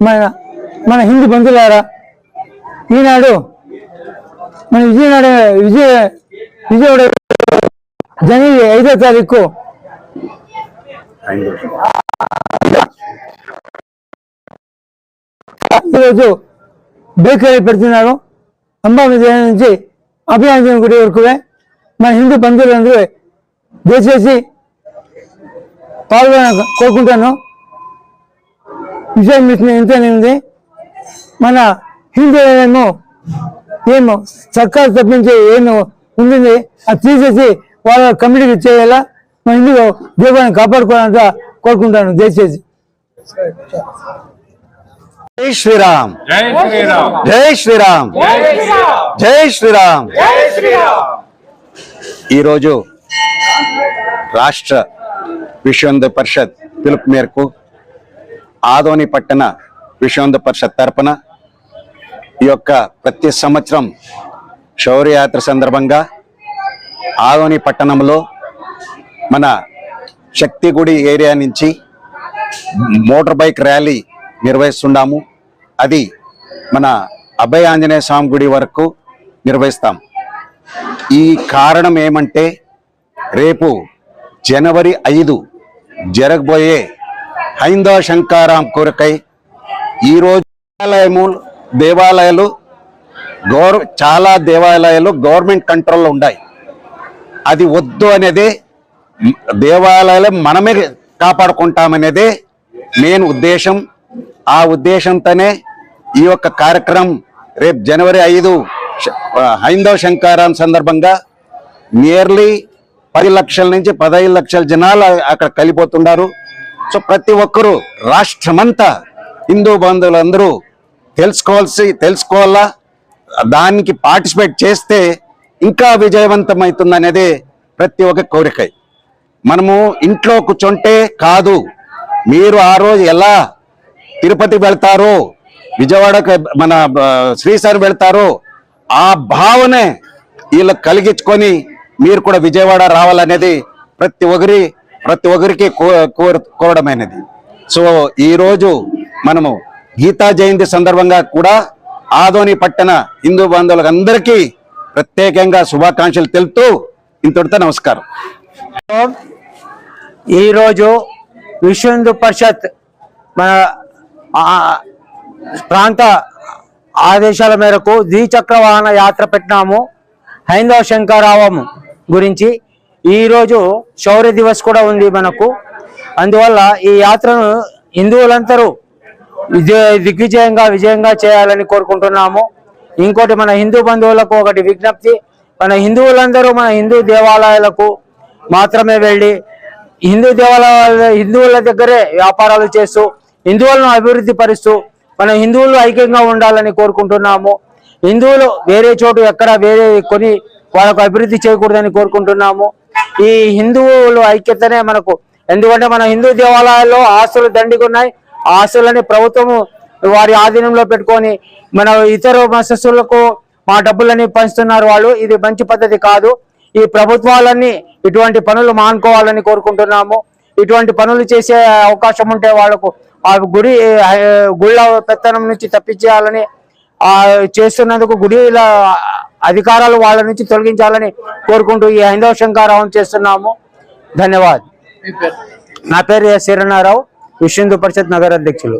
మన మన హిందూ బంధువులారా ఈనాడు మన విజయనాడు విజయ విజయవాడ జనవరి ఐదో తారీఖు. ఈరోజు బేకరీ పెడుతున్నారు. అంబా విజయ నుంచి అభియాంజన గుడి వరకు మన హిందూ బంధువులందరూ దయచేసి పాల్గొన కోరుకుంటాను విషయం మీకు ఎంతనే ఉంది. మన హిందూ ఏమో ఏమో సర్కారు తప్పించి ఏమో ఉంది అది తీసేసి వాళ్ళ కమిటీకి చేయాలా మన హిందూ దీపాన్ని కాపాడుకోవాలంట కోరుకుంటాను దయచేసి. జై శ్రీరామ్. జై శ్రీరామ్. జై శ్రీరామ్. జై శ్రీరామ్. ఈరోజు రాష్ట్ర విశ్వంద పరిషత్ పిలుపు మేరకు ఆదోని పట్టణ విశ్వ పరిషత్ తరపున ఈ యొక్క ప్రతి సంవత్సరం శౌర్యయాత్ర సందర్భంగా ఆదోని పట్టణంలో మన శక్తి గుడి ఏరియా నుంచి మోటార్ బైక్ ర్యాలీ నిర్వహిస్తున్నాము అది మన అభయ ఆంజనేయ స్వామి గుడి వరకు నిర్వహిస్తాం. ఈ కారణం ఏమంటే రేపు జనవరి ఐదు జరగబోయే హైందవ శంకారాం కొరకై ఈరోజు దేవాలయము దేవాలయాలు గౌర చాలా దేవాలయాలు గవర్నమెంట్ కంట్రోల్లో ఉన్నాయి. అది వద్దు అనేది దేవాలయాలు మనమే కాపాడుకుంటామనేదే నేను ఉద్దేశం. ఆ ఉద్దేశంతోనే ఈ యొక్క కార్యక్రమం రేపు జనవరి ఐదు హైందవ శంకారాం సందర్భంగా నియర్లీ పది లక్షల నుంచి పదహైదు లక్షల జనాలు అక్కడ కలిపోతున్నారు. సో ప్రతి ఒక్కరూ రాష్ట్రమంతా హిందూ బంధువులందరూ తెలుసుకోవాల్సి తెలుసుకోవాలా? దానికి పార్టిసిపేట్ చేస్తే ఇంకా విజయవంతమవుతుంది అనేది ప్రతి ఒక్క కోరిక. మనము ఇంట్లో కూర్చుంటే కాదు. మీరు ఆ రోజు ఎలా తిరుపతి వెళ్తారో విజయవాడకు మన ఆ, శ్రీశైలం వెళ్తారో ఆ భావనే వీళ్ళకి కలిగించుకొని మీరు కూడా విజయవాడ రావాలనేది ప్రతి ఒక్కరి ప్రతి ఒక్కరికి కో- కోరడమైనది. సో ఈరోజు మనము గీతా జయంతి సందర్భంగా కూడా ఆదోని పట్టణ హిందూ బంధువులకు అందరికీ ప్రత్యేకంగా శుభాకాంక్షలు తెలుపుతూ ఇంతటితో నమస్కారం. ఈరోజు విశ్వ హిందూ పరిషత్ మన ప్రాంత ఆదేశాల మేరకు ద్విచక్ర వాహన యాత్ర పెట్టినాము. హైందవ శంకరావం గురించి ఈరోజు శౌర్య దివస్ కూడా ఉంది మనకు. అందువల్ల ఈ యాత్రను హిందువులందరూ విజయ దిగ్విజయంగా విజయంగా చేయాలని కోరుకుంటున్నాము. ఇంకోటి మన హిందూ బంధువులకు ఒకటి విజ్ఞప్తి. మన హిందువులందరూ మన హిందూ దేవాలయాలకు మాత్రమే వెళ్ళి హిందూ దేవాలయాల హిందువుల దగ్గరే వ్యాపారాలు చేస్తూ హిందువులను అభివృద్ధి పరుస్తూ మన హిందువులు ఐక్యంగా ఉండాలని కోరుకుంటున్నాము. హిందువులు వేరే చోటు ఎక్కడ వేరే కొని వాళ్ళకు అభివృద్ధి చేయకూడదని కోరుకుంటున్నాము. ఈ హిందువులు ఐక్యతనే మనకు ఎందుకంటే మన హిందూ దేవాలయాల్లో ఆస్తులు దండిగా ఉన్నాయి. ఆ ఆస్తులని ప్రభుత్వము వారి ఆధీనంలో పెట్టుకొని మన ఇతర మసస్సులకు మా డబ్బులని పంచుతున్నారు వాళ్ళు. ఇది మంచి పద్ధతి కాదు. ఈ ప్రభుత్వాలన్నీ ఇటువంటి పనులు మానుకోవాలని కోరుకుంటున్నాము. ఇటువంటి పనులు చేసే అవకాశం ఉంటే వాళ్ళకు ఆ గుడి గుళ్ళ పెత్తనం నుంచి తప్పించేయాలని ఆ చేస్తున్నందుకు గుడిల అధికారాలు వాళ్ళ నుంచి తొలగించాలని కోరుకుంటూ ఈ హైందవ శంకారావం చేస్తున్నాము. ధన్యవాద్ నా పేరు ఎస్ శరణారావు విశ్వ హిందూ పరిషత్ నగర అధ్యక్షులు.